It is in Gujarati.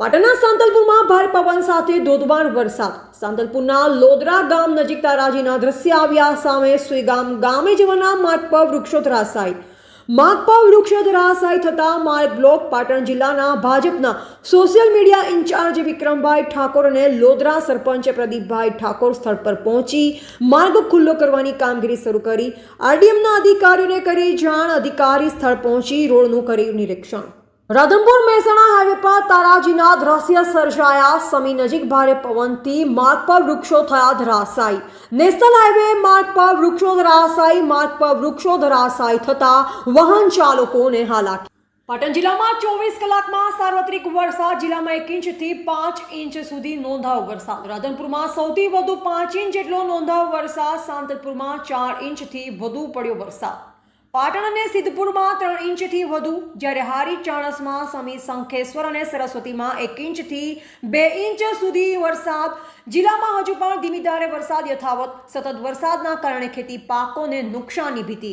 પાટણના સાંતલપુરમાં ભારે પવન સાથે ધોધમાર વરસાદ. સાંતલપુરના લોદરા ગામ નજીક તારાજીના દ્રશ્ય આવ્યા. સામે સુઈગામ ગામે જવાના માર્ગ પર વૃક્ષો ધરાશાય. માર્ગ પર વૃક્ષો ધરાશાય થતા માર્ગ બ્લોક પાટણ જિલ્લાના ભાજપના social media incharge Vikrambhai Thakor અને લોદરા સરપંચ પ્રદીપભાઈ ઠાકોર સ્થળ પર પહોંચી માર્ગ ખુલ્લો કરવાની કામગીરી શરૂ કરી. આરડીએમના અધિકારીઓને કરી જાણ. અધિકારી સ્થળ પહોંચી રોડનું કર્યું નિરીક્ષણ. રાધનપુર મહેસાણા હાઈવે પર તારાજીના દ્રશ્ય સર્જાયા. સમી નજીક ભારે પવનથી માર્ગ પર વૃક્ષો થયા ધરાશાયી. નેશનલ હાઈવે માર્ગ પર વૃક્ષો ધરાશાયી, માર્ગ પર વૃક્ષો ધરાશાયી થતા વાહન ચાલકોને હાલાકી. પાટણ જિલ્લામાં ચોવીસ કલાકમાં સાર્વત્રિક વરસાદ. જિલ્લામાં એક ઇંચથી પાંચ ઇંચ સુધી નોંધાવ વરસાદ. રાધનપુરમાં સૌથી વધુ પાંચ ઇંચ જેટલો નોંધાવ વરસાદ. સાંતલપુરમાં ચાર ઇંચથી વધુ પડ્યો વરસાદ. પાટણ અને સિદ્ધપુરમાં ત્રણ ઇંચથી વધુ, જ્યારે હારી ચાણસમાં સમી શંખેશ્વર અને સરસ્વતીમાં એક ઇંચથી બે ઇંચ સુધી વરસાદ. જિલ્લામાં હજુ પણ ધીમી ધારે વરસાદ યથાવત, સતત વરસાદના કારણે ખેતી પાકોને નુકસાની ભીતિ.